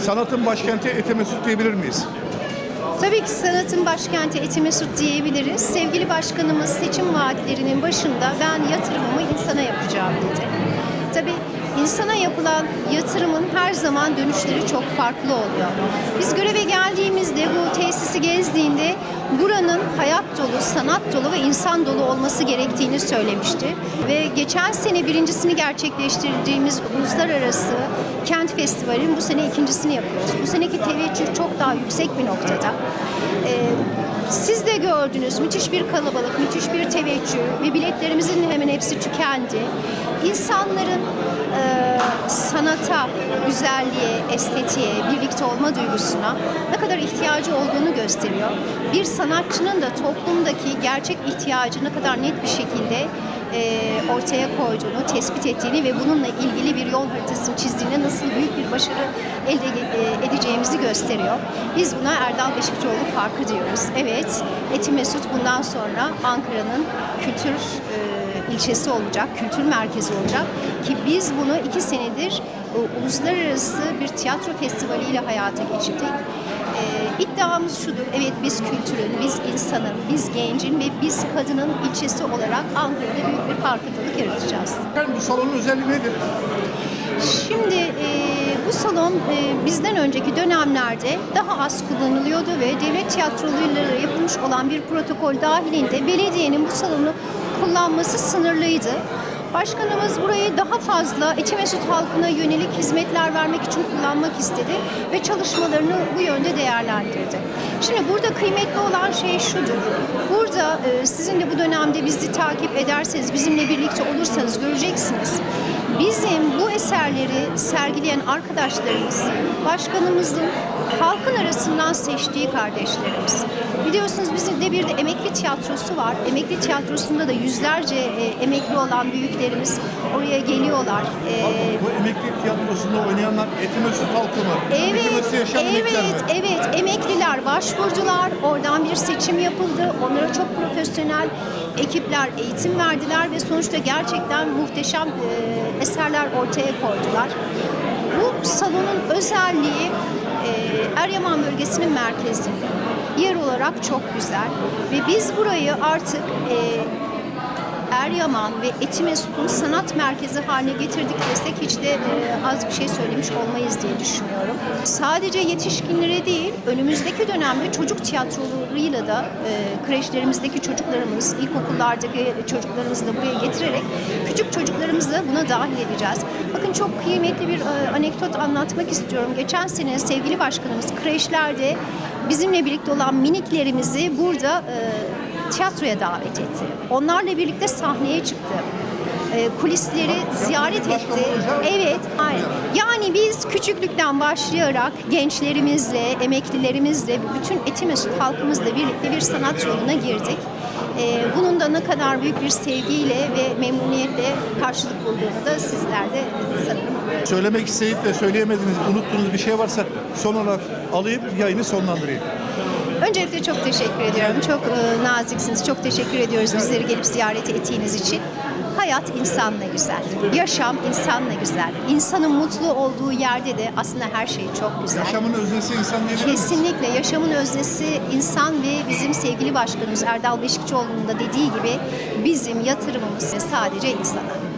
sanatın başkenti Etemesut diyebilir miyiz? Tabii ki sanatın başkenti Etimesut diyebiliriz. Sevgili başkanımız seçim vaatlerinin başında ben yatırımımı insana yapacağım dedi. Tabii insana yapılan yatırımın her zaman dönüşleri çok farklı oluyor. Biz göreve geldiğimizde bu tesisi gezdiğinde buranın hayat dolu, sanat dolu ve insan dolu olması gerektiğini söylemişti. Ve geçen sene birincisini gerçekleştirdiğimiz uluslararası kent festivalinin bu sene ikincisini yapıyoruz. Bu seneki teveccüh çok daha yüksek bir noktada. Ee, siz de gördünüz müthiş bir kalabalık, müthiş bir teveccüh ve biletlerimizin hemen hepsi tükendi. İnsanların e, sanata, güzelliğe, estetiğe, birlikte olma duygusuna ne kadar ihtiyacı olduğunu gösteriyor. Bir sanatçının da toplumdaki gerçek ihtiyacı ne kadar net bir şekilde e, ortaya koyduğunu, tespit ettiğini ve bununla ilgili bir yol haritasını çizdiğine nasıl büyük bir başarı elde e, edeceğimizi gösteriyor. Biz buna Erdal Beşikçioğlu farkı diyoruz. Evet, Eti Mesut bundan sonra Ankara'nın kültür e, ilçesi olacak, kültür merkezi olacak ki biz bunu iki senedir e, uluslararası bir tiyatro festivaliyle hayata geçirdik. Ee, iddiamız şudur, evet biz kültürün, biz insanın, biz gencin ve biz kadının ilçesi olarak Ankara'da büyük bir farkındalık yaratacağız. Efendim bu salonun özelliği nedir? Şimdi salon e, bizden önceki dönemlerde daha az kullanılıyordu ve devlet tiyatrolarıyla yapılmış olan bir protokol dahilinde belediyenin bu salonu kullanması sınırlıydı. Başkanımız burayı daha fazla Etimesut halkına yönelik hizmetler vermek için kullanmak istedi ve çalışmalarını bu yönde değerlendirdi. Şimdi burada kıymetli olan şey şudur. Burada e, sizin de bu dönemde bizi takip ederseniz, bizimle birlikte olursanız göreceksiniz. Bizim bu eserleri sergileyen arkadaşlarımız, başkanımızın halkın arasından seçtiği kardeşlerimiz. Biliyorsunuz bizim de bir de emekli tiyatrosu var. Emekli tiyatrosunda da yüzlerce e, emekli olan büyüklerimiz oraya geliyorlar. E, Bu emekli tiyatrosunda oynayanlar Etemesut halkı mı? Evet, Etemesut'ta yaşayan emekliler mi? evet, evet. Emekliler başvurdular. Oradan bir seçim yapıldı. Onlara çok profesyonel ekipler eğitim verdiler ve sonuçta gerçekten muhteşem e, eserler ortaya koydular. Bu salonun özelliği e, Eryaman bölgesinin merkezinde. Yer olarak çok güzel ve biz burayı artık e, Eryaman ve Etimesut'un sanat merkezi haline getirdik desek hiç de e, az bir şey söylemiş olmayız diye düşünüyorum. Sadece yetişkinlere değil, önümüzdeki dönemde çocuk tiyatrolarıyla da e, kreşlerimizdeki çocuklarımız, ilkokullardaki çocuklarımızı da buraya getirerek küçük çocuklarımızı da buna dahil edeceğiz. Bakın çok kıymetli bir e, anekdot anlatmak istiyorum. Geçen sene sevgili başkanımız kreşlerde bizimle birlikte olan miniklerimizi burada tiyatroya davet etti. Onlarla birlikte sahneye çıktı. E, kulisleri ziyaret etti. Evet. Yani biz küçüklükten başlayarak gençlerimizle, emeklilerimizle, bütün Etimesut halkımızla birlikte bir sanat yoluna girdik. E, bunun da ne kadar büyük bir sevgiyle ve memnuniyetle karşılık bulduğunu da sizler de sanırım Söylemek isteyip de söyleyemediğiniz, unuttuğunuz bir şey varsa son olarak alayım, yayını sonlandırayım. Öncelikle çok teşekkür ediyorum. Çok e, naziksiniz. Çok teşekkür ediyoruz bizleri gelip ziyaret ettiğiniz için. Hayat insanla güzel. Yaşam insanla güzel. İnsanın mutlu olduğu yerde de aslında her şey çok güzel. Yaşamın öznesi insan diyebilir miyiz? Kesinlikle yaşamın öznesi insan ve bizim sevgili başkanımız Erdal Beşikçioğlu'nun da dediği gibi bizim yatırımımız sadece insana.